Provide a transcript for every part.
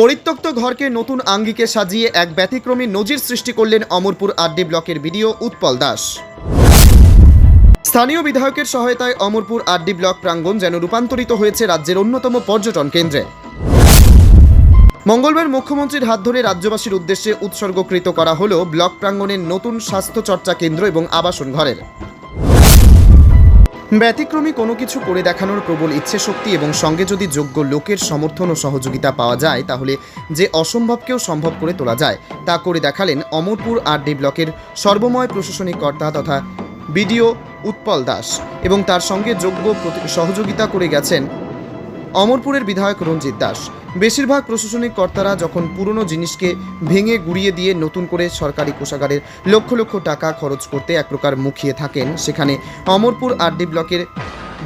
পরিত্যক্ত ঘরকে নতুন আঙ্গিকে সাজিয়ে এক ব্যতিক্রমী নজির সৃষ্টি করলেন অমরপুর আড্ডি ব্লকের বিডিও উৎপল দাস। স্থানীয় বিধায়কের সহায়তায় অমরপুর আড্ডি ব্লক প্রাঙ্গণ যেন রূপান্তরিত হয়েছে রাজ্যের অন্যতম পর্যটন কেন্দ্রে। মঙ্গলবার মুখ্যমন্ত্রীর হাত ধরে রাজ্যবাসীর উদ্দেশ্যে উৎসর্গকৃত করা হল ব্লক প্রাঙ্গণের নতুন স্বাস্থ্য চর্চা কেন্দ্র এবং আবাসন ঘরের। ব্যতিক্রমী কোনো কিছু করে দেখানোর প্রবল ইচ্ছে শক্তি এবং সঙ্গে যদি যোগ্য লোকের সমর্থন ও সহযোগিতা পাওয়া যায়, তাহলে যে অসম্ভবকেও সম্ভব করে তোলা যায়, তা করে দেখালেন অমরপুর আর ডি ব্লকের সর্বময় প্রশাসনিক কর্তা তথা বিডিও উৎপল দাস এবং তার সঙ্গে যোগ্য সহযোগিতা করে গেছেন অমরপুরের বিধায়ক রঞ্জিত দাস। বেশিরভাগ প্রশাসনিক কর্তারা যখন পুরনো জিনিসকে ভেঙে গুড়িয়ে দিয়ে নতুন করে সরকারি কোষাগারের লক্ষ লক্ষ টাকা খরচ করতে এক প্রকার মুখিয়ে থাকেন, সেখানে অমরপুর আরডি ব্লকের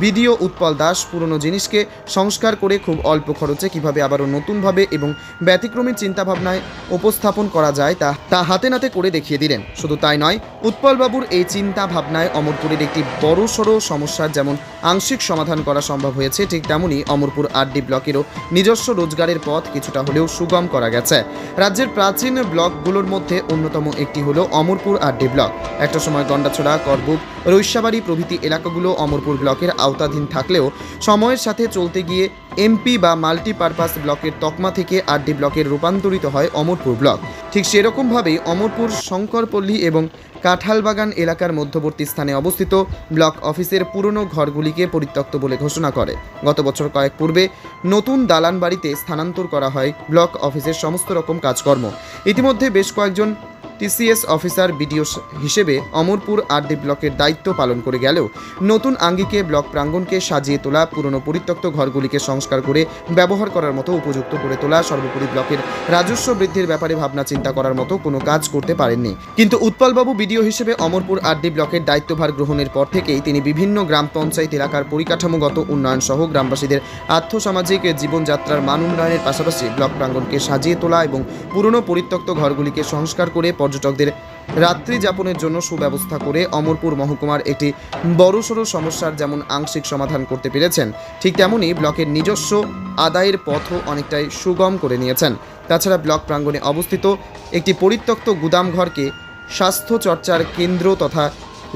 বিডিও উৎপল দাস পুরনো জিনিসকে সংস্কার করে খুব অল্প খরচে কীভাবে আবারও নতুনভাবে এবং ব্যতিক্রমী চিন্তাভাবনায় উপস্থাপন করা যায় তা তা হাতে নাতে করে দেখিয়ে দিলেন। শুধু তাই নয়, উৎপলবাবুর এই চিন্তা ভাবনায় অমরপুরের একটি বড়সড় সমস্যার যেমন আংশিক সমাধান করা সম্ভব হয়েছে, ঠিক তেমনই অমরপুর আরডি ব্লকেরও নিজস্ব রোজগারের পথ কিছুটা হলেও সুগম করা গেছে। রাজ্যের প্রাচীন ব্লকগুলোর মধ্যে অন্যতম একটি হলো অমরপুর আরডি ব্লক। একটা সময় গন্ডাছড়া, করবুক, রৈশাবাড়ি প্রভৃতি এলাকাগুলো অমরপুর ব্লকের আওতাধীন থাকলেও সময়ের সাথে চলতে গিয়ে এমপি বা মাল্টিপারপাস ব্লকের তকমা থেকে আরডি ব্লকের রূপান্তরিত হয় অমরপুর ব্লক। ঠিক সেরকমভাবেই অমরপুর, শঙ্করপল্লী এবং কাঁঠালবাগান এলাকার মধ্যবর্তী স্থানে অবস্থিত ব্লক অফিসের পুরনো ঘরগুলিকে পরিত্যক্ত বলে ঘোষণা করে। গত বছর কয়েক পূর্বে নতুন দালান বাড়িতে স্থানান্তর করা হয় ব্লক অফিসের সমস্ত রকম কাজকর্ম। ইতিমধ্যে বেশ কয়েকজন টিসিএস অফিসার বিডিও হিসেবে অমরপুর আরডি ব্লকের দায়িত্ব পালন করে গেলেও নতুন আঙ্গিকে ব্লক প্রাঙ্গণকে সাজিয়ে তোলা, পুরনো পরিত্যক্ত ঘরগুলিকে সংস্কার করে ব্যবহার করার মতো উপযুক্ত করে তোলা, সর্বোপরি ব্লকের রাজস্ব বৃদ্ধির ব্যাপারে ভাবনা চিন্তা করার মতো কোনো কাজ করতে পারেননি। কিন্তু উৎপলবাবু বিডিও হিসেবে অমরপুর আরডি ব্লকের দায়িত্বভার গ্রহণের পর থেকেই তিনি বিভিন্ন গ্রাম পঞ্চায়েত এলাকার পরিকাঠামোগত উন্নয়ন সহ গ্রামবাসীদের আর্থসামাজিক জীবনযাত্রার মান উন্নয়নের পাশাপাশি ব্লক প্রাঙ্গণকে সাজিয়ে তোলা এবং পুরনো পরিত্যক্ত ঘরগুলিকে সংস্কার করে পর্যটকদের রাত্রি যাপনের জন্য সুব্যবস্থা করে অমরপুর মহকুমার একটি বড়সড় সমস্যার যেমন আংশিক সমাধান করতে পেরেছেন, ঠিক তেমনই ব্লকের নিজস্ব আদায়ের পথও অনেকটাই সুগম করে নিয়েছেন। তাছাড়া ব্লক প্রাঙ্গণে অবস্থিত একটি পরিত্যক্ত গুদামঘরকে স্বাস্থ্য চর্চার কেন্দ্র তথা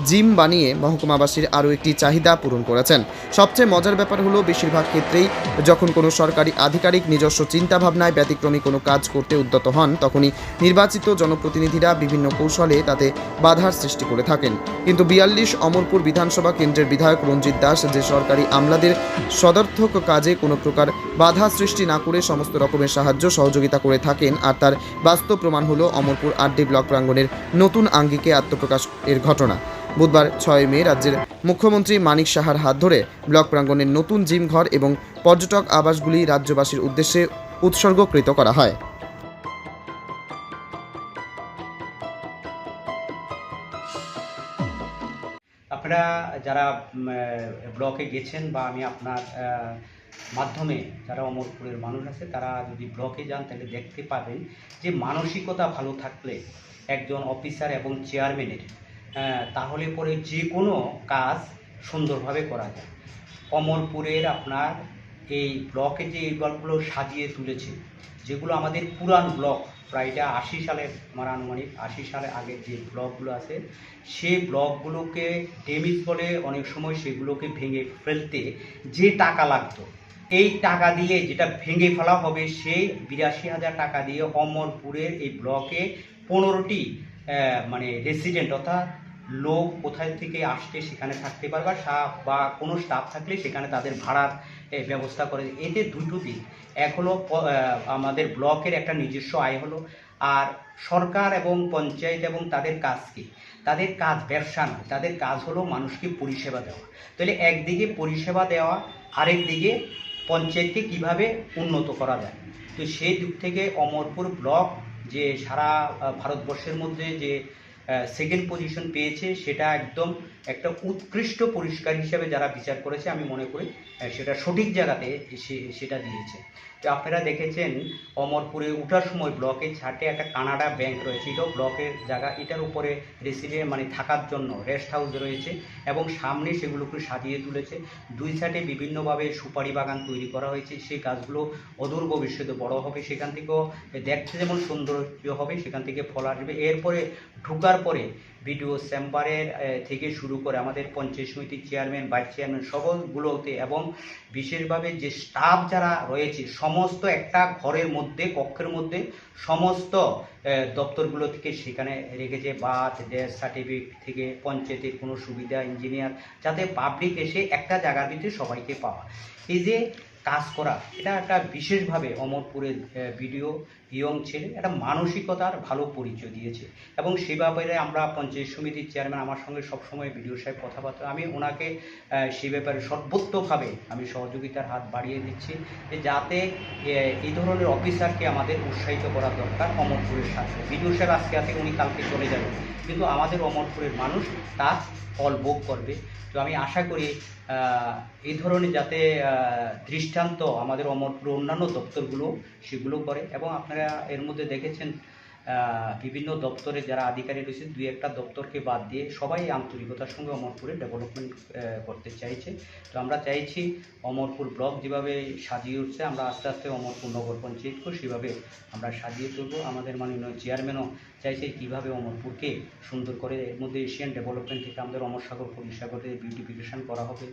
জিম বানিয়ে মহকুমাবাসীর আরও একটি চাহিদা পূরণ করেছেন। সবচেয়ে মজার ব্যাপার হলো, বেশিরভাগ ক্ষেত্রেই যখন কোনো সরকারি আধিকারিক নিজস্ব চিন্তাভাবনায় ব্যতিক্রমী কোনো কাজ করতে উদ্যত হন, তখনই নির্বাচিত জনপ্রতিনিধিরা বিভিন্ন কৌশলে তাতে বাধার সৃষ্টি করে থাকেন। কিন্তু বিয়াল্লিশ অমরপুর বিধানসভা কেন্দ্রের বিধায়ক রঞ্জিত দাস যে সরকারি আমলাদের সদর্থক কাজে কোনো প্রকার বাধা সৃষ্টি না করে সমস্ত রকমের সাহায্য সহযোগিতা করে থাকেন, আর তার বাস্তব প্রমাণ হলো অমরপুর আরডি ব্লক প্রাঙ্গণের নতুন আঙ্গিকে আত্মপ্রকাশ এর ঘটনা। বুধবার ছয় মে রাজ্যের মুখ্যমন্ত্রী মানিক সাহার হাত ধরে ব্লক প্রাঙ্গণের নতুন জিম ঘর এবং পর্যটক আবাসগুলি রাজ্যবাসীর উদ্দেশ্যে উৎসর্গকৃত করা হয়। আপনারা যারা ব্লকে গেছেন বা আমি আপনার মাধ্যমে যারা অমরপুরের মানুষ আছে, তারা যদি ব্লকে যান, তাহলে দেখতে পাবেন যে মানসিকতা ভালো থাকলে একজন অফিসার এবং চেয়ারম্যানের তাহলে পরে যে কোনো কাজ সুন্দরভাবে করা যায়। অমরপুরের আপনার এই ব্লকে যে এই ব্লকগুলো সাজিয়ে তুলেছে, যেগুলো আমাদের পুরান ব্লক, প্রায় এটা আশি সালের আমার আনুমানিক আশি সালে আগের যে ব্লকগুলো আছে সেই ব্লকগুলোকে ডেমিজ বলে অনেক সময় সেগুলোকে ভেঙে ফেলতে যে টাকা লাগতো, এই টাকা দিয়ে যেটা ভেঙে ফেলা হবে সেই বিরাশি হাজার টাকা দিয়ে অমরপুরের এই ব্লকে পনেরোটি মানে রেসিডেন্ট অর্থাৎ লোক কোথায় থেকে আসছে সেখানে থাকতে পারবে স্টাফ বা কোনো স্টাফ থাকলে সেখানে তাদের ভাড়ার ব্যবস্থা করে এতে দুটো দিক। এক হলো আমাদের ব্লকের একটা নিজস্ব আয় হলো, আর সরকার এবং পঞ্চায়েত এবং তাদের কাজ কি তাদের কাজ ব্যবসা নয়, তাদের কাজ হলো মানুষকে পরিষেবা দেওয়া। তাহলে একদিকে পরিষেবা দেওয়া আরেক দিকে পঞ্চায়েতকে কীভাবে উন্নত করা যায়? তো সেই দিক থেকে অমরপুর ব্লক যে সারা ভারতবর্ষের মধ্যে যে সেকেন্ড পজিশন পেয়েছে, সেটা একদম একটা উৎকৃষ্ট পরিষ্কার হিসেবে যারা বিচার করেছে, আমি মনে করি সেটা সঠিক জায়গাতে সেটা দিয়েছে। তো আপনারা দেখেছেন, অমরপুরে উঠার সময় ব্লকে ছাটে একটা কানাডা ব্যাংক রয়েছে, এটাও ব্লকের জায়গা, এটার উপরে রেসিডেন্ট মানে থাকার জন্য রেস্ট হাউস রয়েছে এবং সামনে সেগুলোকে সাজিয়ে তুলেছে। দুই সাইডে বিভিন্নভাবে সুপারি বাগান তৈরি করা হয়েছে, সেই গাছগুলো অদূর ভবিষ্যতে বড় হবে, সেখান থেকেও দেখতে যেমন সৌন্দর্য হবে, সেখান থেকে ফল আসবে। এরপরে ঢুকার পরে বিডিও চেম্বারের থেকে শুরু করে আমাদের পঞ্চায়েত সমিতির চেয়ারম্যান, ভাইস চেয়ারম্যান সকলগুলোতে এবং বিশেষভাবে যে স্টাফ যারা রয়েছে, সমস্ত একটা ঘরের মধ্যে, কক্ষের মধ্যে সমস্ত দপ্তরগুলো থেকে সেখানে রেখেছে বাথ ডেথ সার্টিফিকেট থেকে পঞ্চায়েতের কোনো সুবিধা, ইঞ্জিনিয়ার, যাতে পাবলিক এসে একটা জায়গার ভিতরে সবাইকে পাওয়া। এই যে কাজ করা, এটা একটা বিশেষভাবে অমরপুরের ভিডিও ইয়ং ছেলে, একটা মানসিকতার ভালো পরিচয় দিয়েছে। এবং সে ব্যাপারে আমরা পঞ্চায়েত সমিতির চেয়ারম্যান আমার সঙ্গে সবসময় ভিডিও সাহেব কথাবার্তা, আমি ওনাকে সে ব্যাপারে সর্বোত্তভাবে আমি সহযোগিতার হাত বাড়িয়ে দিচ্ছি যে যাতে এই ধরনের অফিসারকে আমাদের উৎসাহিত করা দরকার অমরপুরের সাথে ভিডিও সাহেব আজকে আছে উনি কালকে চলে যাবেন। কিন্তু আমাদের অমরপুরের মানুষ তার ফল ভোগ করবে। তো আমি আশা করি এই ধরনের যাতে দৃষ্টান্ত আমাদের অমরপুর অন্যান্য দপ্তরগুলো সেগুলো করে এবং আপনারা এর মধ্যে দেখেছেন বিভিন্ন দপ্তরে যারা আধিকারিক রয়েছে, দুই একটা দপ্তরকে বাদ দিয়ে সবাই আন্তরিকতার সঙ্গে অমরপুরে ডেভেলপমেন্ট করতে চাইছে। তো আমরা চাইছি অমরপুর ব্লক যেভাবে সাজিয়ে উঠছে, আমরা আস্তে আস্তে অমরপুর নগর পঞ্চায়েতকেও সেভাবে আমরা সাজিয়ে তুলব। আমাদের মাননীয় চেয়ারম্যানও চাইছে কীভাবে অমরপুরকে সুন্দর করে এর মধ্যে এশিয়ান ডেভেলপমেন্ট থেকে আমাদের অমর অমরসাগর পরিসাগরে বিউটিফিকেশন করা হবে।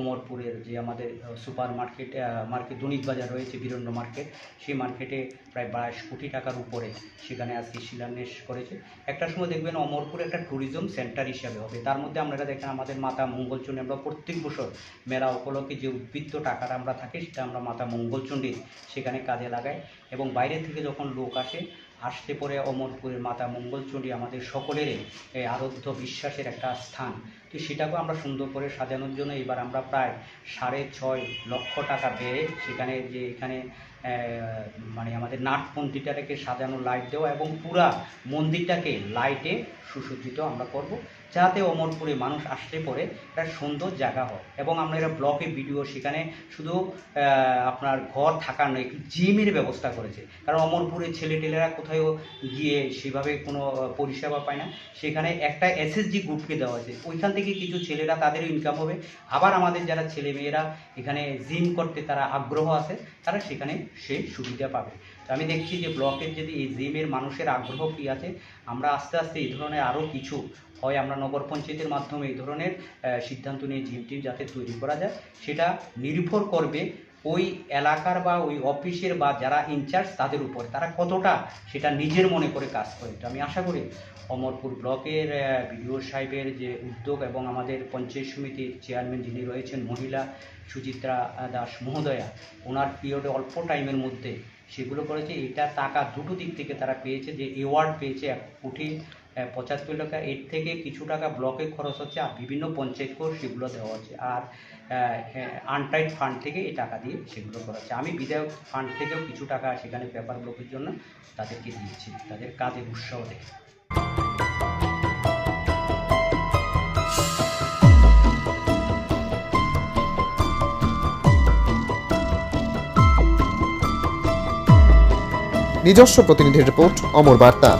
অমরপুরের যে আমাদের সুপার মার্কেট মার্কেট দৈনিক বাজার রয়েছে বীরন্ন মার্কেট সেই মার্কেটে প্রায় বাইশ কোটি টাকার উপরে সেখানে আজকে শিলান্যাস করেছে। একটা সময় দেখবেন অমরপুর একটা ট্যুরিজম সেন্টার হিসাবে হবে। তার মধ্যে আপনারা দেখেন আমাদের মাতা মঙ্গলচণ্ডী, আমরা প্রত্যেক বছর মেলা উপলক্ষে যে উদ্বৃত্ত টাকাটা আমরা থাকে, সেটা আমরা মাতা মঙ্গলচণ্ডী সেখানে কাজে লাগাই। এবং বাইরে থেকে যখন লোক আসে আসতে পরে অমরপুরের মাতা মঙ্গলচণ্ডী আমাদের সকলেরই এই আরাধ্য বিশ্বাসের একটা স্থান। তো সেটাকেও আমরা সুন্দর করে সাজানোর জন্য এবার আমরা প্রায় সাড়ে ছয় লক্ষ টাকা ব্যয়ে সেখানে যে এখানে মানে আমাদের নাট মন্দিরটাকে সাজানো লাইট দেওয়া এবং পুরা মন্দিরটাকে লাইটে সুসজ্জিত আমরা করব, যাতে অমরপুরে মানুষ আসলে পরে, একটা সুন্দর জায়গা হয়। এবং আমরা এরা ব্লকে ভিডিও সেখানে শুধু আপনার ঘর থাকার নয় জিমের ব্যবস্থা করেছে। কারণ অমরপুরের ছেলেটেলেরা কোথাও গিয়ে সেভাবে কোনো পরিষেবা পায় না। সেখানে একটা এসএসজি গ্রুপকে দেওয়া হয়েছে। ওইখান থেকে কিছু ছেলেরা তাদেরও ইনকাম হবে। আবার আমাদের যারা ছেলে মেয়েরা এখানে জিম করতে তারা আগ্রহ আছে, তারা সেখানে সেই সুবিধা পাবে। তো আমি দেখছি যে ব্লকের যদি এই জিমের মানুষের আগ্রহ কী আছে, আমরা আস্তে আস্তে এই ধরনের আরও কিছু হয়, আমরা নগর পঞ্চায়েতের মাধ্যমে এই ধরনের সিদ্ধান্ত নিয়ে জিমটি যাতে তৈরি করা যায়, সেটা নির্ভর করবে ওই এলাকার বা ওই অফিসের বা যারা ইনচার্জ তাদের উপর। তারা কতটা সেটা নিজের মনে করে কাজ করে তো আমি আশা করি। অমরপুর ব্লকের বিডিও সাহেবের যে উদ্যোগ এবং আমাদের পঞ্চায়েত সমিতির চেয়ারম্যান যিনি রয়েছেন, মহিলা সুচিত্রা দাস মহোদয়া, ওনার পিরিয়ডে অল্প টাইমের মধ্যে সেগুলো করেছে। এটা টাকা দুটো দিক থেকে তারা পেয়েছে যে অ্যাওয়ার্ড পেয়েছে এক কোটি পঁচাত্তর টাকা, এর থেকে কিছু টাকা ব্লকে খরচ হচ্ছে আর বিভিন্ন পঞ্চায়েত পঞ্চায়েতকেও সেগুলো দেওয়া হচ্ছে। আর আনটাইড ফান্ড থেকে এই টাকা দিয়ে সেগুলো করা হচ্ছে। আমি বিধায়ক ফান্ড থেকেও কিছু টাকা সেখানে পেপার ব্লকের জন্য তাদেরকে দিয়েছি, তাদের কাজে উৎসাহ দেখে। নিজস্ব প্রতিনিধির রিপোর্ট, অমর বার্তা।